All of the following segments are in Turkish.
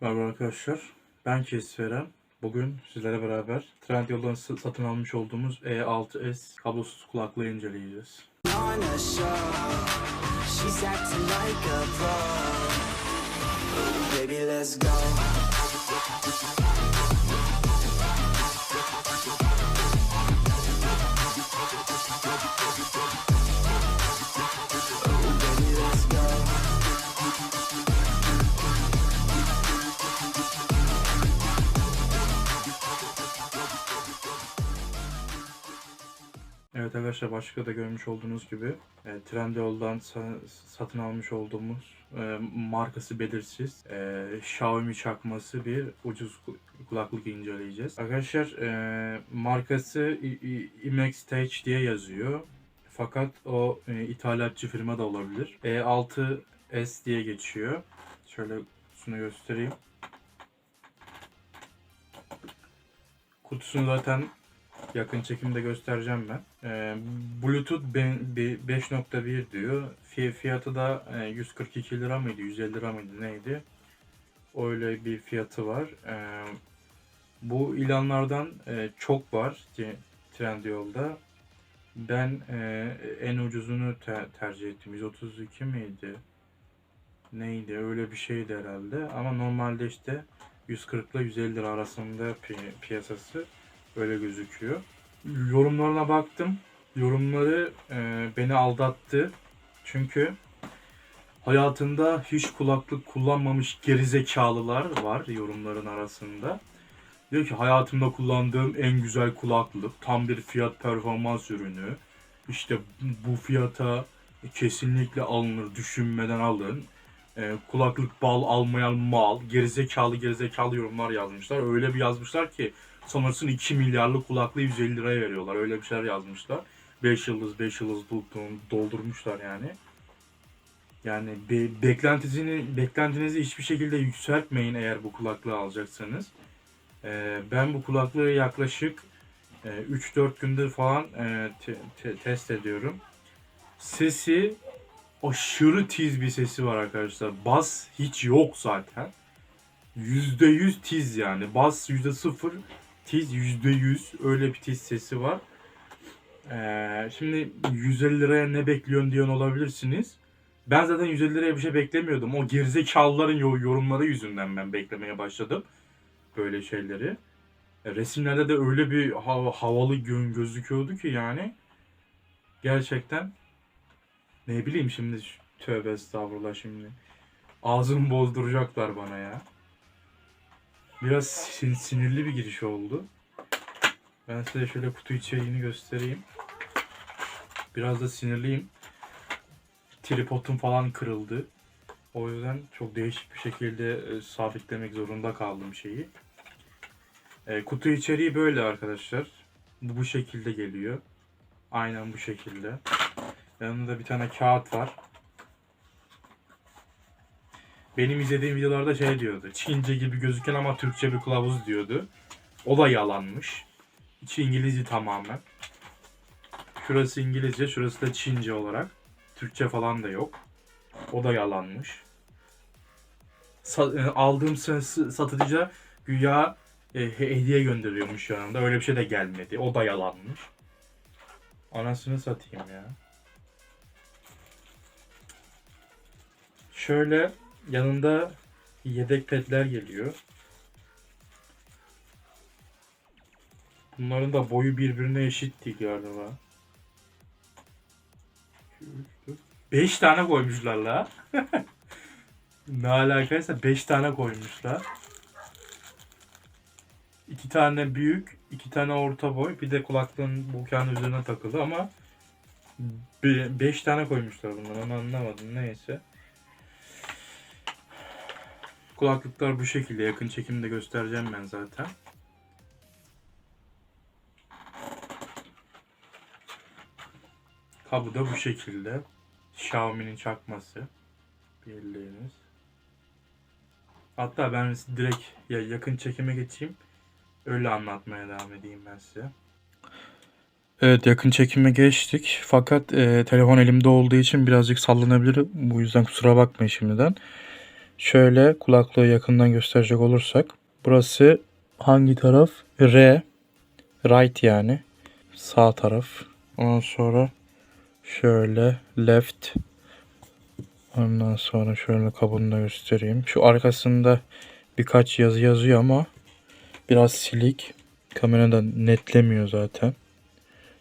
Merhaba arkadaşlar. Ben Kesveren. Bugün sizlere beraber Trendyol'dan satın almış olduğumuz E6S kablosuz kulaklığı inceleyeceğiz. baby, let's go. Arkadaşlar başka da görmüş olduğunuz gibi e, Trendyol'dan sa- satın almış olduğumuz e, markası belirsiz e, Xiaomi çakması bir ucuz ku- kulaklık inceleyeceğiz. Arkadaşlar e, markası Imex Stage diye yazıyor. Fakat o e, ithalatçı firma da olabilir. E6S diye geçiyor. Şöyle kutusunu göstereyim. Kutusunu zaten yakın çekimde göstereceğim ben. Ee, Bluetooth ben- bir 5.1 diyor. Fi- Fiyatı da e, 142 lira mıydı, 150 lira mıydı neydi? Öyle bir fiyatı var. Ee, bu ilanlardan e, çok var ki Trendyol'da. Ben e, en ucuzunu te- tercih ettim. 132 miydi? Neydi? Öyle bir şeydi herhalde. Ama normalde işte 140 ile 150 lira arasında pi- piyasası öyle gözüküyor. Yorumlarına baktım. Yorumları e, beni aldattı. Çünkü hayatında hiç kulaklık kullanmamış gerizekalılar var yorumların arasında. Diyor ki hayatımda kullandığım en güzel kulaklık. Tam bir fiyat performans ürünü. İşte bu fiyata kesinlikle alınır. Düşünmeden alın. E, kulaklık bal almayan mal. Gerizekalı gerizekalı yorumlar yazmışlar. Öyle bir yazmışlar ki sanırsın 2 milyarlık kulaklığı 150 liraya veriyorlar. Öyle bir şeyler yazmışlar. 5 yıldız 5 yıldız doldur- doldurmuşlar yani. Yani be- beklentinizi, beklentinizi hiçbir şekilde yükseltmeyin eğer bu kulaklığı alacaksanız. Ee, ben bu kulaklığı yaklaşık e, 3-4 gündür falan e, te- te- test ediyorum. Sesi aşırı tiz bir sesi var arkadaşlar. Bas hiç yok zaten. %100 tiz yani. Bas %0 tiz %100 öyle bir tiz sesi var. Ee, şimdi 150 liraya ne bekliyorsun diyen olabilirsiniz. Ben zaten 150 liraya bir şey beklemiyordum. O gerizekalıların yo- yorumları yüzünden ben beklemeye başladım. Böyle şeyleri. E, resimlerde de öyle bir ha- havalı gö- gözüküyordu ki yani. Gerçekten ne bileyim şimdi tövbe estağfurullah şimdi. Ağzımı bozduracaklar bana ya. Biraz sin- sinirli bir giriş oldu. Ben size şöyle kutu içeriğini göstereyim. Biraz da sinirliyim. Tripodum falan kırıldı. O yüzden çok değişik bir şekilde e, sabitlemek zorunda kaldım şeyi. E, kutu içeriği böyle arkadaşlar. Bu şekilde geliyor. Aynen bu şekilde. Yanında bir tane kağıt var. Benim izlediğim videolarda şey diyordu. Çince gibi gözüken ama Türkçe bir kılavuz diyordu. O da yalanmış. İçi İngilizce tamamen. Şurası İngilizce, şurası da Çince olarak. Türkçe falan da yok. O da yalanmış. Sa- e, aldığım satıcıya güya e, he- hediye gönderiyormuş yanında. Öyle bir şey de gelmedi. O da yalanmış. Anasını satayım ya. Şöyle yanında yedek pedler geliyor. Bunların da boyu birbirine eşitti galiba. 5 tane koymuşlar la. ne alakaysa 5 tane koymuşlar. 2 tane büyük, 2 tane orta boy, bir de kulaklığın bu kağıdın üzerine takılı ama 5 tane koymuşlar bunlar. Onu anlamadım. Neyse. Kulaklıklar bu şekilde. Yakın çekimde göstereceğim ben zaten. Kabı da bu şekilde. Xiaomi'nin çakması. Bildiğiniz. Hatta ben direkt ya yakın çekime geçeyim. Öyle anlatmaya devam edeyim ben size. Evet yakın çekime geçtik. Fakat e, telefon elimde olduğu için birazcık sallanabilir. Bu yüzden kusura bakmayın şimdiden. Şöyle kulaklığı yakından gösterecek olursak. Burası hangi taraf? R. Right yani. Sağ taraf. Ondan sonra şöyle left. Ondan sonra şöyle kabuğunu da göstereyim. Şu arkasında birkaç yazı yazıyor ama biraz silik. Kameradan netlemiyor zaten.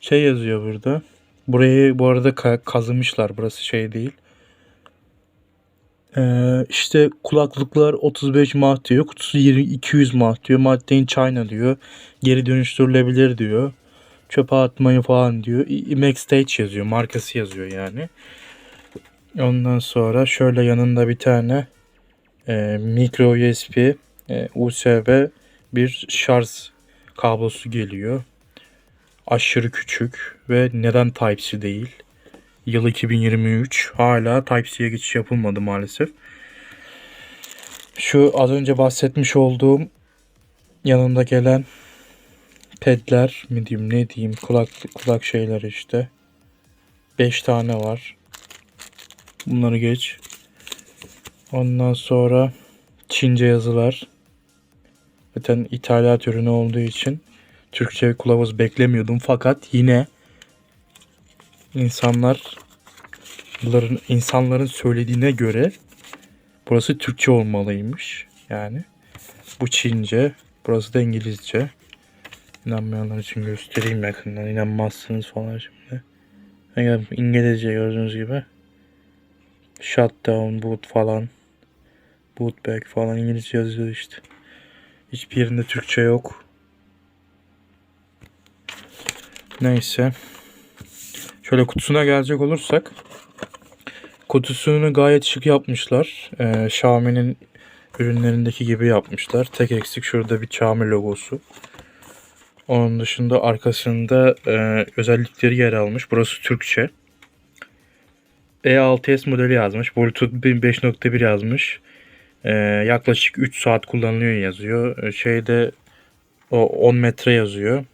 Şey yazıyor burada. Burayı bu arada ka- kazımışlar. Burası şey değil. Ee, işte kulaklıklar 35 mah diyor. Kutusu 20, 200 mah diyor. Made in China diyor. Geri dönüştürülebilir diyor. Çöpe atmayın falan diyor. Imex Stage yazıyor. Markası yazıyor yani. Ondan sonra şöyle yanında bir tane e, micro USB e, USB bir şarj kablosu geliyor. Aşırı küçük ve neden Type-C değil? Yıl 2023 hala Type-C'ye geçiş yapılmadı maalesef. Şu az önce bahsetmiş olduğum yanında gelen pedler mi diyeyim ne diyeyim kulak kulak şeyler işte. 5 tane var. Bunları geç. Ondan sonra Çince yazılar. Zaten ithalat ürünü olduğu için Türkçe kılavuz beklemiyordum fakat yine insanların insanların söylediğine göre burası Türkçe olmalıymış. Yani bu Çince, burası da İngilizce. İnanmayanlar için göstereyim yakından. İnanmazsınız falan şimdi. Yani İngilizce gördüğünüz gibi. Shutdown, boot falan. Boot back falan İngilizce yazıyor işte. Hiçbir yerinde Türkçe yok. Neyse. Şöyle kutusuna gelecek olursak. Kutusunu gayet şık yapmışlar. Ee, Xiaomi'nin ürünlerindeki gibi yapmışlar. Tek eksik şurada bir Xiaomi logosu. Onun dışında arkasında e, özellikleri yer almış. Burası Türkçe. E6s modeli yazmış. Bluetooth 5.1 yazmış. E, yaklaşık 3 saat kullanılıyor yazıyor. Şeyde o 10 metre yazıyor.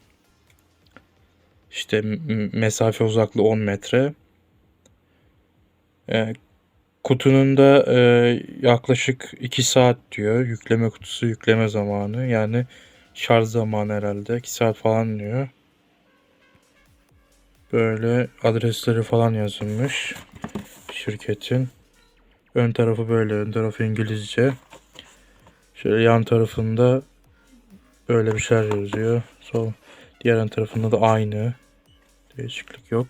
İşte mesafe uzaklığı 10 metre. E, kutunun da e, yaklaşık 2 saat diyor. Yükleme kutusu yükleme zamanı. Yani şarj zamanı herhalde. 2 saat falan diyor. Böyle adresleri falan yazılmış. Şirketin. Ön tarafı böyle. Ön tarafı İngilizce. Şöyle yan tarafında böyle bir şeyler yazıyor. Sol diğer tarafında da aynı. Değişiklik yok.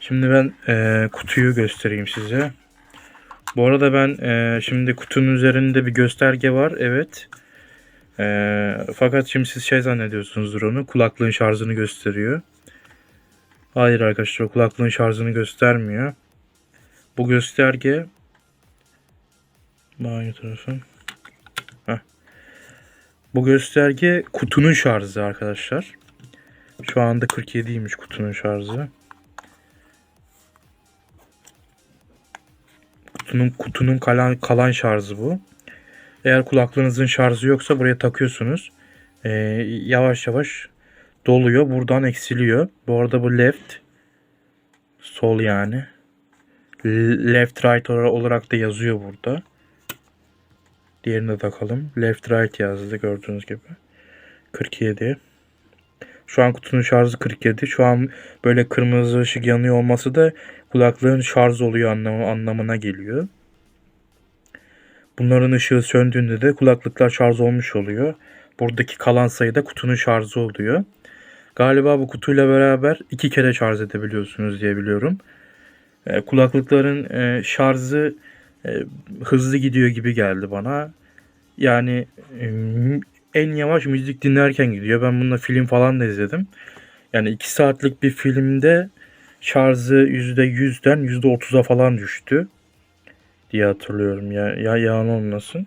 Şimdi ben e, kutuyu göstereyim size. Bu arada ben e, şimdi kutunun üzerinde bir gösterge var. Evet. E, fakat şimdi siz şey zannediyorsunuzdur onu. Kulaklığın şarjını gösteriyor. Hayır arkadaşlar kulaklığın şarjını göstermiyor. Bu gösterge banyo tarafı. Heh. Bu gösterge kutunun şarjı arkadaşlar. Şu anda 47'ymiş kutunun şarjı. Kutunun kutunun kalan kalan şarjı bu. Eğer kulaklığınızın şarjı yoksa buraya takıyorsunuz. Ee, yavaş yavaş doluyor. Buradan eksiliyor. Bu arada bu left sol yani. Left right olarak da yazıyor burada. Diğerini de takalım. Left right yazdı gördüğünüz gibi. 47. Şu an kutunun şarjı 47. Şu an böyle kırmızı ışık yanıyor olması da kulaklığın şarj oluyor anlam anlamına geliyor. Bunların ışığı söndüğünde de kulaklıklar şarj olmuş oluyor. Buradaki kalan sayıda kutunun şarjı oluyor. Galiba bu kutuyla beraber iki kere şarj edebiliyorsunuz diye biliyorum. E, kulaklıkların e, şarjı e, hızlı gidiyor gibi geldi bana. Yani en yavaş müzik dinlerken gidiyor. Ben bununla film falan da izledim. Yani 2 saatlik bir filmde şarjı %100'den %30'a falan düştü diye hatırlıyorum. Ya, ya yalan olmasın.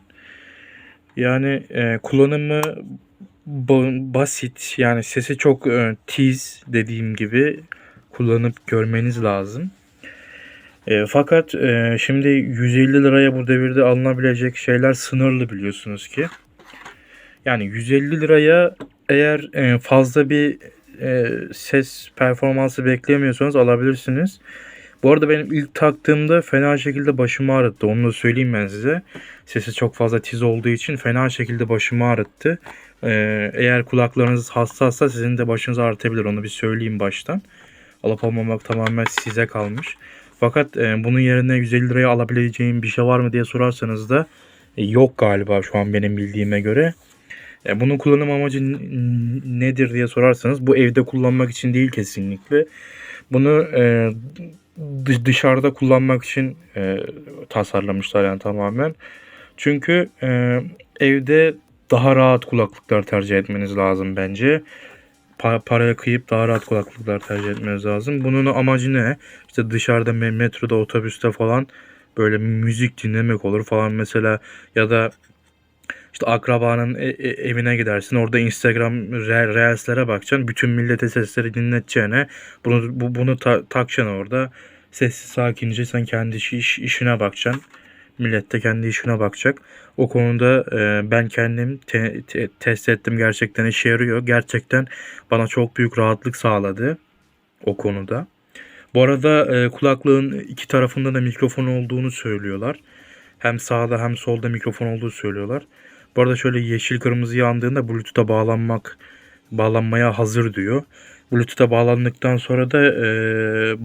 Yani e, kullanımı ba- basit. Yani sesi çok e, tiz dediğim gibi kullanıp görmeniz lazım. E, fakat e, şimdi 150 liraya bu devirde alınabilecek şeyler sınırlı biliyorsunuz ki. Yani 150 liraya eğer e, fazla bir e, ses performansı beklemiyorsanız alabilirsiniz. Bu arada benim ilk taktığımda fena şekilde başımı ağrıttı. Onu da söyleyeyim ben size. Sesi çok fazla tiz olduğu için fena şekilde başımı ağrıttı. Ee, eğer kulaklarınız hassassa sizin de başınız ağrıtabilir. Onu bir söyleyeyim baştan. Alıp almamak tamamen size kalmış. Fakat e, bunun yerine 150 liraya alabileceğim bir şey var mı diye sorarsanız da e, yok galiba şu an benim bildiğime göre. E, bunun kullanım amacı nedir diye sorarsanız bu evde kullanmak için değil kesinlikle. Bunu e, dı- dışarıda kullanmak için e, tasarlamışlar yani tamamen. Çünkü e, evde daha rahat kulaklıklar tercih etmeniz lazım bence. Pa- paraya kıyıp daha rahat kulaklıklar tercih etmeniz lazım. Bunun amacı ne? İşte dışarıda me- metroda, otobüste falan böyle müzik dinlemek olur falan mesela ya da işte akrabanın e- e- evine gidersin. Orada Instagram re- Reels'lere bakacaksın. Bütün millete sesleri dinleteceğine bunu bu, bunu ta- takacaksın orada. Sessiz sakince sen kendi iş, iş- işine bakacaksın. Millet de kendi işine bakacak. O konuda e, ben kendim te- te- test ettim. Gerçekten işe yarıyor. Gerçekten bana çok büyük rahatlık sağladı o konuda. Bu arada e, kulaklığın iki tarafında da mikrofon olduğunu söylüyorlar. Hem sağda hem solda mikrofon olduğunu söylüyorlar. Bu arada şöyle yeşil kırmızı yandığında Bluetooth'a bağlanmak bağlanmaya hazır diyor. Bluetooth'a bağlandıktan sonra da e,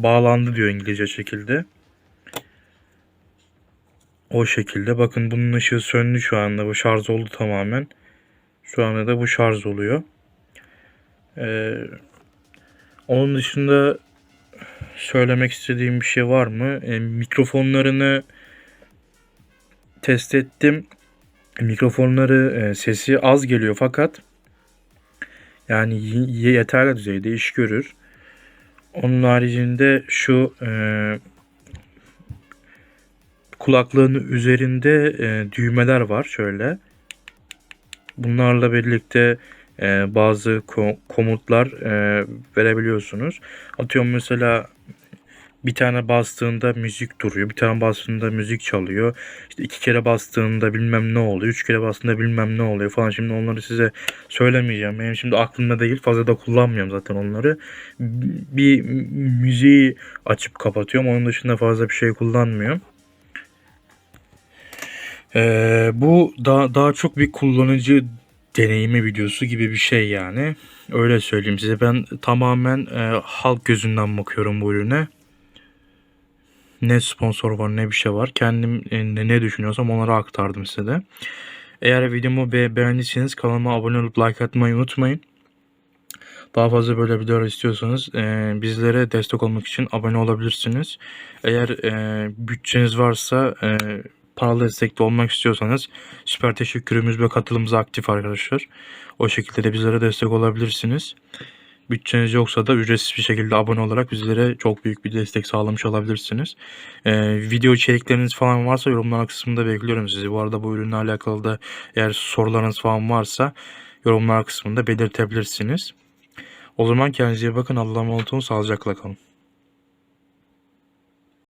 bağlandı diyor İngilizce şekilde. O şekilde. Bakın bunun ışığı söndü şu anda. Bu şarj oldu tamamen. Şu anda da bu şarj oluyor. Ee, onun dışında söylemek istediğim bir şey var mı? E, mikrofonlarını test ettim. Mikrofonları e, sesi az geliyor fakat yani yeterli düzeyde iş görür. Onun haricinde şu e, kulaklığın üzerinde e, düğmeler var şöyle. Bunlarla birlikte e, bazı ko- komutlar e, verebiliyorsunuz. Atıyorum mesela bir tane bastığında müzik duruyor. Bir tane bastığında müzik çalıyor. İşte iki kere bastığında bilmem ne oluyor. Üç kere bastığında bilmem ne oluyor falan. Şimdi onları size söylemeyeceğim. Benim şimdi aklımda değil. Fazla da kullanmıyorum zaten onları. Bir müziği açıp kapatıyorum. Onun dışında fazla bir şey kullanmıyorum. Ee, bu daha, daha çok bir kullanıcı deneyimi videosu gibi bir şey yani. Öyle söyleyeyim size. Ben tamamen e, halk gözünden bakıyorum bu ürüne. Ne sponsor var ne bir şey var. Kendim e, ne, düşünüyorsam onları aktardım size de. Eğer videomu be beğendiyseniz kanalıma abone olup like atmayı unutmayın. Daha fazla böyle videolar istiyorsanız e, bizlere destek olmak için abone olabilirsiniz. Eğer e, bütçeniz varsa e, paralı destekte olmak istiyorsanız süper teşekkürümüz ve katılımımız aktif arkadaşlar. O şekilde de bizlere destek olabilirsiniz. Bütçeniz yoksa da ücretsiz bir şekilde abone olarak bizlere çok büyük bir destek sağlamış olabilirsiniz. Ee, video içerikleriniz falan varsa yorumlar kısmında bekliyorum sizi. Bu arada bu ürünle alakalı da eğer sorularınız falan varsa yorumlar kısmında belirtebilirsiniz. O zaman kendinize bakın. Allah'a emanet olun. Sağlıcakla kalın.